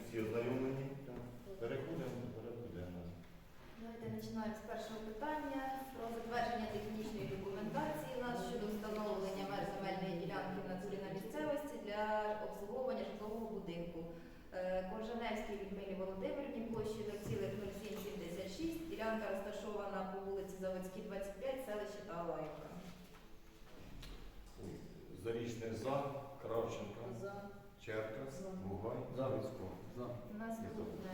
всі ознайомлені. Переходимо до порядку денного. Давайте починаємо з першого питання про затвердження технічної документації нас щодо встановлення мер земельної ділянки в натурі на місцевості для обслуговування житлового будинку. Е, Коржаневській Людмилі Володимирівні площі 0,0776. Ділянка розташована по вулиці Заводській, 25, селище Талаївка. Зарічний за, Кравченко, За. Черкас. Бугай, За. Завицько. Наступне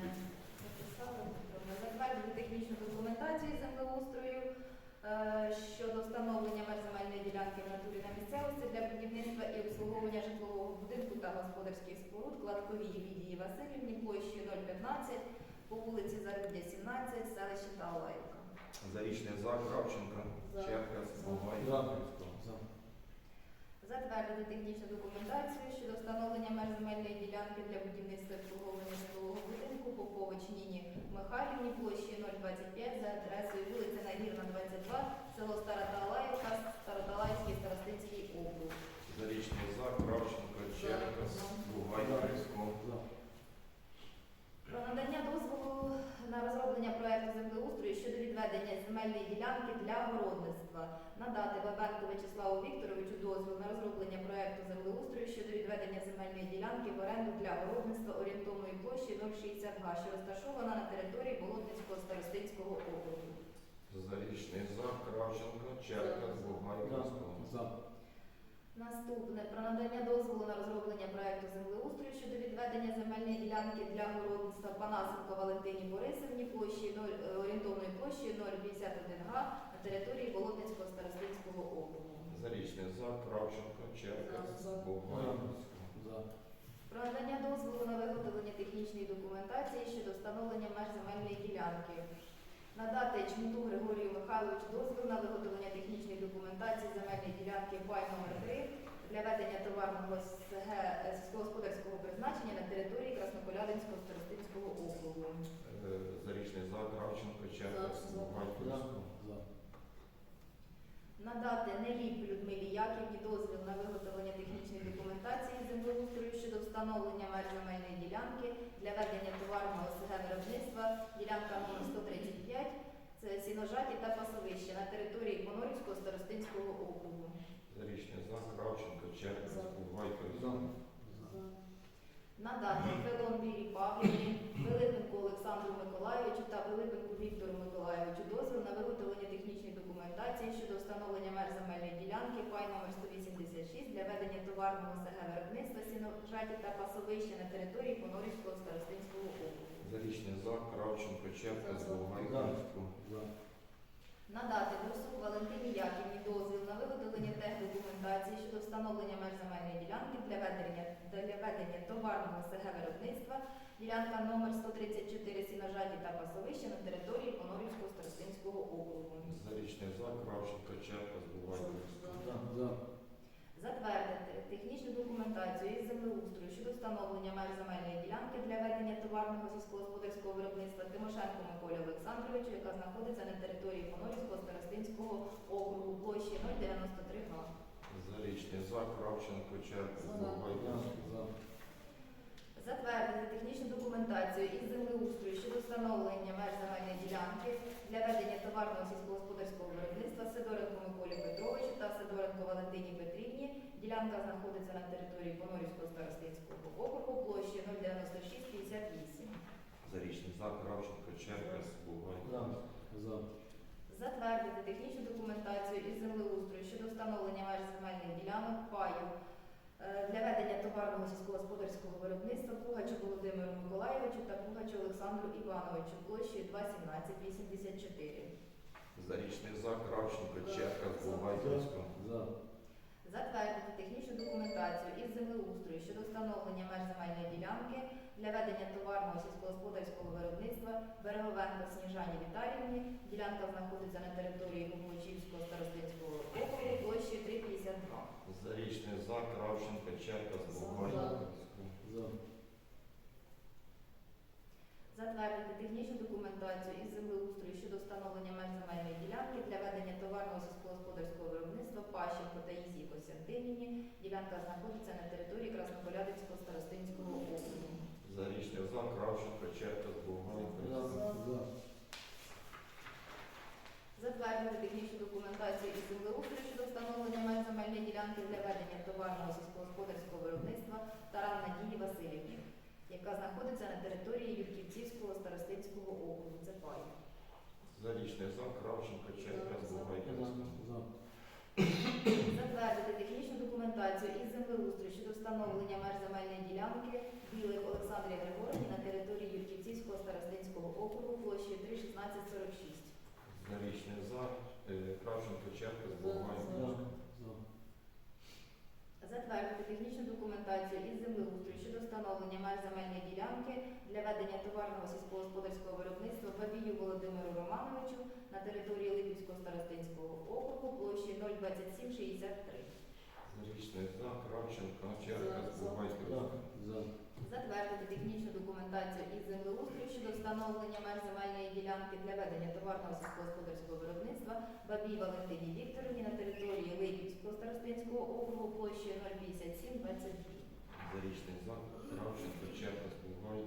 записали про затвердити технічну документацію землеустрою е, щодо встановлення мер земельної ділянки в натурі на місцевості для будівництва і обслуговування житлового будинку та господарських споруд Кладковій Лідії Васильівні площею 015 по вулиці Заруддя, 17, селище Талаївка. Зарічний за, Кравченко, Черкас. Бугай, За. Завицько. Затвердити технічну документацію щодо встановлення мер земельної ділянки для будівництва обслуговування житлового будинку Попович Ніні Михайлівні площею 025 за адресою вулиця Нагірна, 22, село Староталаївка, Староталаївський старостинський округ. Зарічний за, Кравченко, Черкас, За. Бугай. Про надання дозволу на розроблення проекту землеустрою щодо відведення земельної ділянки для городництва. Надати Бабенку Вячеславу Вікторовичу дозвіл на розроблення проекту землеустрою щодо відведення земельної ділянки в оренду для городництва орієнтовної площі 062, що розташована на території Болотницького старостинського округу. Зарічний за, Кравченко, Черкас, Бугай, Завицько. Наступне про надання дозволу на розроблення проекту землеустрою щодо відведення земельної ділянки для городництва Панасенко Валентині Борисівні площі 0, е, орієнтовної площі 051 га на території Болотницького старостинського округу. Зарічний за, Кравченко, Черкас, За. Бугай, За. Про надання дозволу на виготовлення технічної документації щодо встановлення меж земельної ділянки. Надати Чмуту Григорію Михайловичу дозвіл на виготовлення технічної документації земельної ділянки пай номер 3 для ведення товарного СГ е, сільськогосподарського призначення на території Красноколядинського старостинського округу. Е, Зарічний за, Кравченко, Черкас. Надати Неліп Людмилі Яківні дозвіл на виготовлення технічної документації землеустрою щодо встановлення меж земельної ділянки для ведення товарного СГ виробництва, ділянка номер 135, це сіножаті та пасовище на території Понорівського старостинського округу. Зарічний за, Кравченко, Черкас, За. Бугай, Завицько. Надати Фелон Вірі Павлівні, Пилипенку Олександру Миколайовичу та Пилипенку Віктору Миколайовичу дозвіл на виготовлення технічної документації щодо встановлення мер земельної ділянки пай номер 186 для ведення товарного СГ виробництва сіножаті та пасовища на території Понорівського старостинського округу. Зарічний за, Кравченко, Черка, За. Бугай, За. Надати доступ Валентині Яківні дозвіл на виготовлення техдокументації щодо встановлення меж земельної ділянки для ведення, для ведення товарного СГ виробництва, ділянка номер 134 сіножаті та пасовища на території Понорівського старостинського округу. За, Кравченко, Черкас, Бугай, Завицько. Затвердити технічну документацію із землеустрою щодо встановлення меж земельної ділянки для ведення товарного сільськогосподарського виробництва Тимошенко Миколі Олександровичу, яка знаходиться на території Понорівського старостинського округу площі 093 га. Зарічний за, Кравченко, За. Затвердити технічну документацію із землеустрою щодо встановлення меж земельної ділянки для ведення товарного сільськогосподарського виробництва Сидоренко Миколі Петровичу та Сидоренко Валентині Петрівні. Ділянка знаходиться на території Понорівського старостинського округу площі 09658. Зарічний за, Кравченко, Черкас, Бугай, Завицько. Затвердити технічну документацію із землеустрою щодо встановлення меж земельних ділянок паю е, для ведення товарного сільськогосподарського виробництва Пугачу Володимиру Миколайовичу та Пугачу Олександру Івановичу площею 21784. Зарічний за, Кравченко, Черкас, Бугай, Завицько. Затвердити технічну документацію із землеустрою щодо встановлення меж земельної ділянки для ведення товарного сільськогосподарського виробництва Береговенко Сніжані Віталіївні. Ділянка знаходиться на території Гуглочівського старостинського округу площею 352. Зарічний за, Кравченко, Черкас, Бугай, Затвердити технічну документацію із землеустрою щодо встановлення меж земельної ділянки для ведення товарного сільськогосподарського виробництва Пащенко та Ізі Костянтинівні. Ділянка знаходиться на території Красноколядинського старостинського округу. Зарічний за, Кравченко, Черкас, Красиль. Затвердити технічну документацію із землеустрою щодо встановлення меж земельної ділянки для ведення товарного сільськогосподарського виробництва Таран Надії Васильівні, яка знаходиться на території Юрківцівського старостинського округу. Це пай. Зарічний за, Кравченко, Черкас, Бугай, Красиль. Затвердити технічну документацію із землеустрою щодо встановлення меж земельної ділянки Білих Олександрі Григорівні на території Юрківцівського старостинського округу площею 31646. Зарічний за, е, Кравченко, Черкас, Бугай, Затвердити технічну документацію із землеустрою щодо встановлення меж земельної ділянки для ведення товарного сільськогосподарського виробництва Бабію Володимиру Романовичу на території Липівського старостинського округу площі 02763. Зарічний за, Кравченко, Черкас, Бугай, Красиль. Затвердити технічну документацію із землеустрою щодо встановлення меж земельної ділянки для ведення товарного сільськогосподарського виробництва Бабій Валентині Вікторівні на території Липівського старостинського округу площею 05722. Зарічний за, Кравченко, Черкас, Бугай,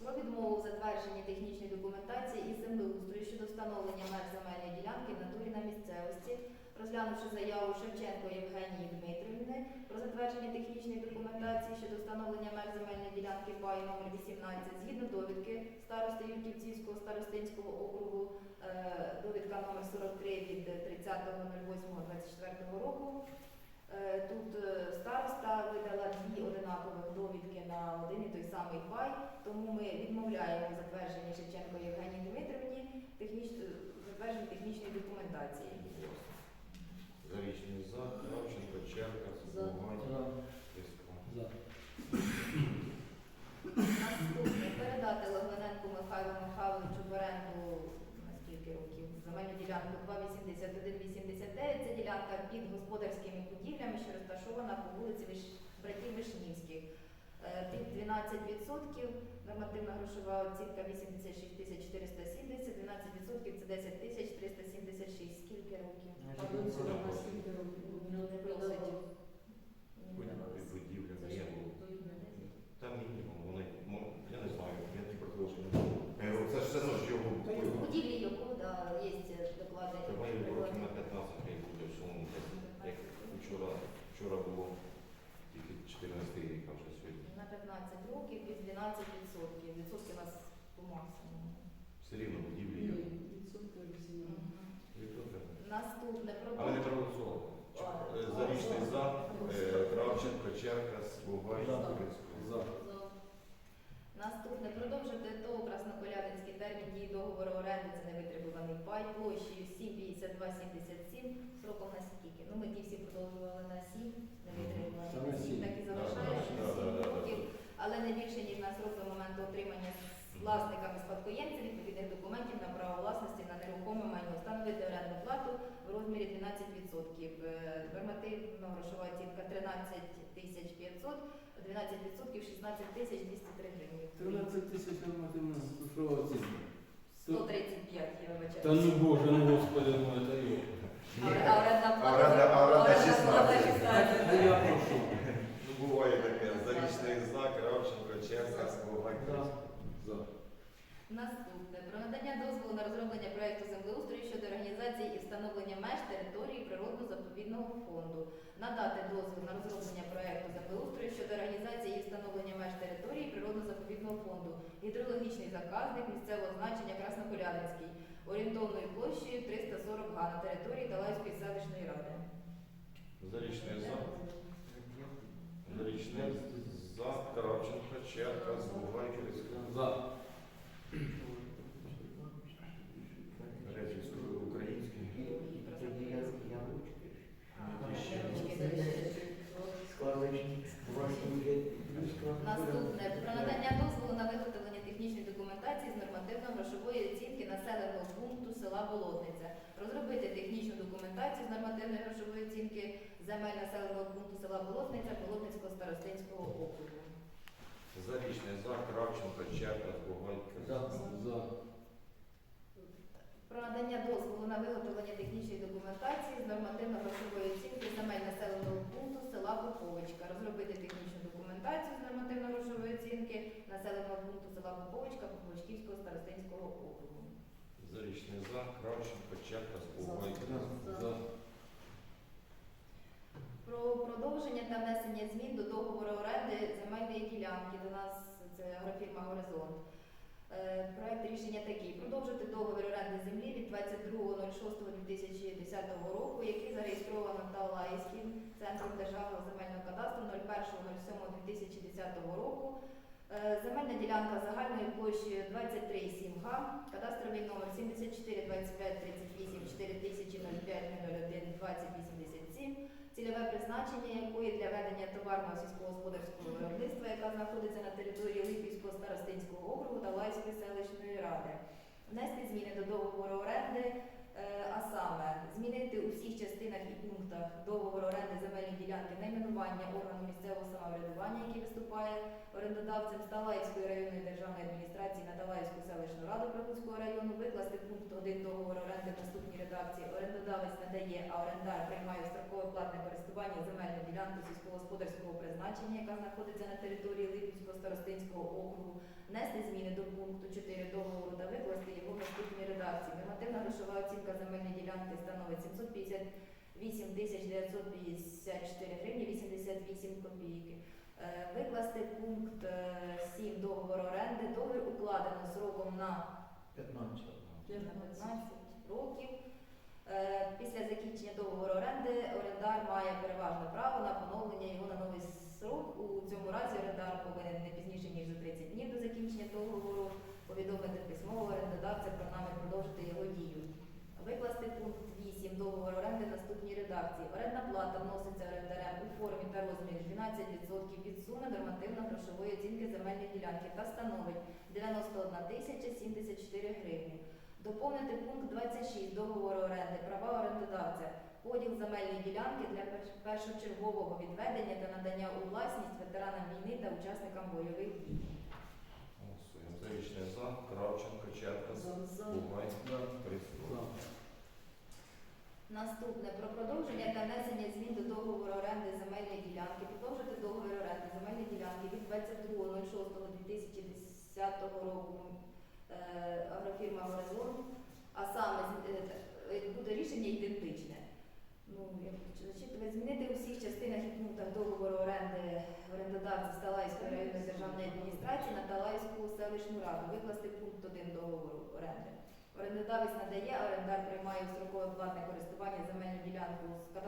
Про відмову в затвердженні технічної документації із землеустрою щодо встановлення меж земельної ділянки в натурі на місцевості, розглянувши заяву Шевченко Євгенії Дмитрівни про затвердження технічної документації щодо встановлення меж земельної ділянки пай номер 18 згідно довідки старости Юрківцівського старостинського округу, е, довідка номер 43 від 30.08.24 року. Е, Тут е, староста видала дві одинакових довідки на один і той самий пай, тому ми відмовляємо в затвердженні Шевченко Євгенії Дмитрівні техніч... затвердження технічної документації. Зарічний за, Кравченко, Черкас, Бугай, Красиль. Наступне передати Логвиненку Михайлу Михайловичу в оренду на скільки років земельну ділянку 28189. Це ділянка під господарськими будівлями, що розташована по вулиці Виш... братів Вишнівських. Е, Під 12%, нормативна грошова оцінка 86 тисяч 470, 12% це 10 тисяч 376. Скільки років? Не просить. Ні, не Під просить. будівлями Це є. ж Там мінімум, вони, мо- я не знаю, я ті предложення. Е, Це ж все одно, що його впливає. Будівлі його, да, є доклади. Давай років на 15 хай буде в цьому. Як вчора, вчора було тільки 14 рік, а вже сьогодні. На 15 років під 12 відсотків. Відсотки у нас по максимуму. Все рівно будівлі є. І то треба. Наступне Але не продовження. проголосували. Е, Зарічний за, е, Кравченко, Черкас, Бугай, За. Наступне продовжити ТОВ Красноколядинський термін дії договору оренди це невитребуваний пай площею 7,52,77 сроком на скільки? Ну ми ті всі продовжували на 7, невитребувані Саме на 7, сім. так і залишається да, 7 да, да. років, але не більше ніж на срок до моменту отримання власниками спадкоємців відповідних документів на право власності на нерухоме майно встановити орендну плату в розмірі 12%. Е, грошова оцінка 13 тисяч 500, 12% 16 тисяч 203 гривні. 13 тисяч нормативна грошова оцінка. 135, я вибачаю. Та ну боже, ну господи, ну это йо. А орендна плата? А оренда- а оренда орендна 16. А я прошу. Ну, буває таке. Зарічний за, Кравченко, Черкас, За. Наступне про надання дозволу на розроблення проекту землеустрою щодо організації і встановлення меж території природно-заповідного фонду. Надати дозвіл на розроблення проекту землеустрою щодо організації і встановлення меж території природно-заповідного фонду. Гідрологічний заказник місцевого значення Красноколядинський орієнтовною площею 340 га на території Талайської селищної ради. Зарічний за, Зарічний за, Кравченко, Бугай, Красиль. За. Речівський, український. Наступне про надання дозволу на виготовлення технічної документації з нормативно-грошової оцінки населеного пункту села Болотниця. Розробити технічну документацію з нормативної грошової оцінки земель населеного пункту села Болотниця Болотницького старостинського округу. Зарічний за, Кравченко, Черкас, Бугай, Красиль. За. Про надання дозволу на виготовлення технічної документації з нормативно-грошової оцінки земель населеного пункту села Поповичка. Розробити технічну документацію з нормативно-грошової населеного пункту села Поповичка Поповичківського старостинського округу. Зарічний за, Кравченко, Черкас, Бугай. За. Про продовження та внесення змін до договору оренди земельної ділянки. До нас це агрофірма Горизонт. Е, Проект рішення такий: продовжити договір оренди землі від 22.06.2010 року, який зареєстровано Талаївським центром державного земельного кадастру 01.07.2010 року. Е, Земельна ділянка загальною площею 23,7 га, кадастровий номер 74 25 38 4005 01 20 87, цільове призначення якої для ведення товарного сільськогосподарського виробництва, яка знаходиться на території Липівського старостинського округу та Лайської селищної ради. Внести зміни до договору оренди, а саме змінити у всіх частинах і пунктах договору оренди земельної ділянки найменування органу місцевого самоврядування, який виступає орендодавцем Сталаївської районної державної адміністрації на Талаївську селищну раду Прилуцького району, викласти пункт 1 договору оренди в наступній редакції. Орендодавець надає, а орендар приймає строкове платне користування земельну ділянку сільськогосподарського призначення, яка знаходиться на території Липівського старостинського округу, внести зміни до пункту 4 договору та викласти його в наступній редакції. Нормативна грошова оцінка земельної ділянки становить 758 тисяч 954 гривні 88 копійки. Е, Викласти пункт е, 7 договору оренди. Договір укладено сроком на 15. 15 років. Е, Після закінчення договору оренди орендар має переважне право на поновлення його на новий срок. У цьому разі орендар повинен не пізніше ніж за 30 днів до закінчення договору повідомити письмово орендодавця 15% від суми нормативно-грошової оцінки земельної ділянки та становить 91 тисяча 74 гривні. Доповнити пункт 26 договору оренди, права орендодавця, поділ земельної ділянки для першочергового відведення та надання у власність ветеранам війни та учасникам бойових дій. Голосуємо. Зарічне за, Кравченко, Чатка, За. Бугай, Наступне про продовження та внесення змін до договору оренди земельної ділянки. Продовжити договір оренди земельної ділянки від 22.06.2010 року е, агрофірма Горизонт, а саме е, е, буде рішення ідентичне. Ну, зачитувати, змінити у всіх частинах і пунктах договору оренди орендодавців Талаївської районної державної адміністрації на Талаївську селищну раду. Викласти пункт 1 договору оренди. Орендодавець надає, орендар приймає у строкове платне користування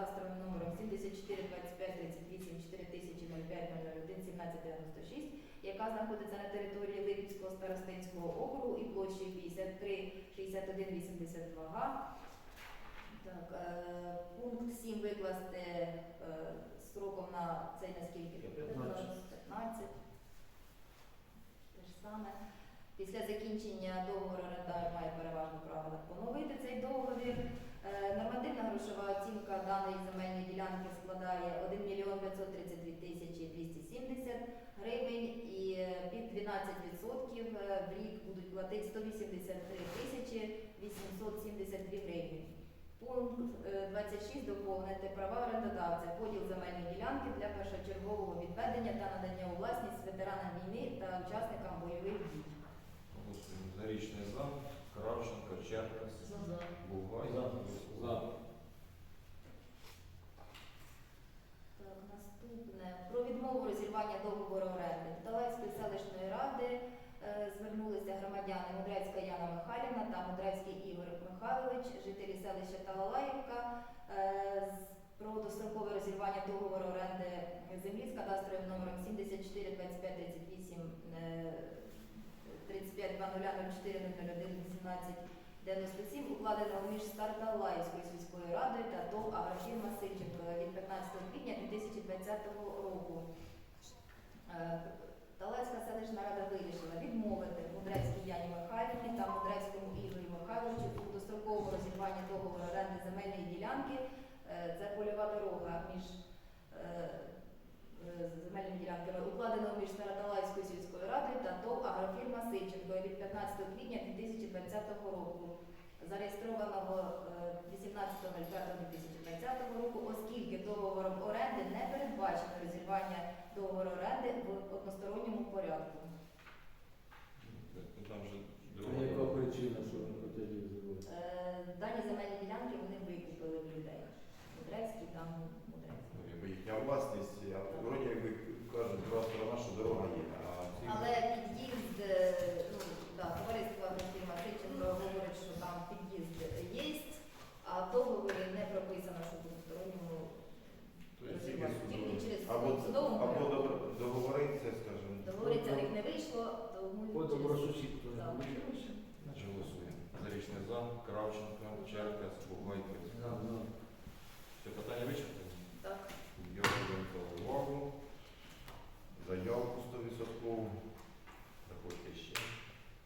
кадастровим номером 74 25 38 4005 001 17 96, яка знаходиться на території Липівського старостинського округу і площею 53 61 82 га. Так, е, пункт 7 викласти е, строком на цей наскільки? 15. 15. Те ж саме. Після закінчення договору орендар має переважне право поновити цей договір. Е, Нормативна грошова оцінка даної земельної ділянки складає 1 мільйон 532 тисячі 270 гривень і е, під 12% е, в платити 183 тисячі 872 гривні. Пункт е, 26 доповнити права орендодавця, поділ земельної ділянки для першочергового відведення та надання у власність ветеранам війни та учасникам бойових дій. За, Кравченко, Черкас, Бугай. За. Присутні. За. Так, наступне про відмову розірвання договору оренди. До Талайської селищної ради е, звернулися громадяни Мудрецька Яна Михайлівна та Мудрецький Ігор Михайлович, жителі селища Талалаївка, е, про дострокове розірвання договору оренди землі з кадастровим номером 74 25 38 е, 35 0004 01 18 97 укладеного між Старталаївською сільською радою та ТОВ Агрофірма Сильченко від 15 квітня 2020 року. Е, Талайська селищна рада вирішила відмовити Мудрецькій Яні Михайлівні та Мудрецькому Ігорю Михайловичу у достроковому розірванні договору оренди земельної ділянки. Е, Це польова дорога між е, е, земельними ділянками, укладеного між Староталайською сільською радою та ТОВ Агрофірма Сильченко від 15 квітня 2020 року, зареєстрованого е, 18.05.2020 року, оскільки договором оренди не передбачено розірвання договору оренди в односторонньому порядку. там вже яка причина, що вони? Е, Е, е, дані земельні ділянки вони викупили в людей. Мудрецький там Мудрецький. Якби їхня власність, а в якби кажуть, була сторона, що дорога є. А Але під'їзд е,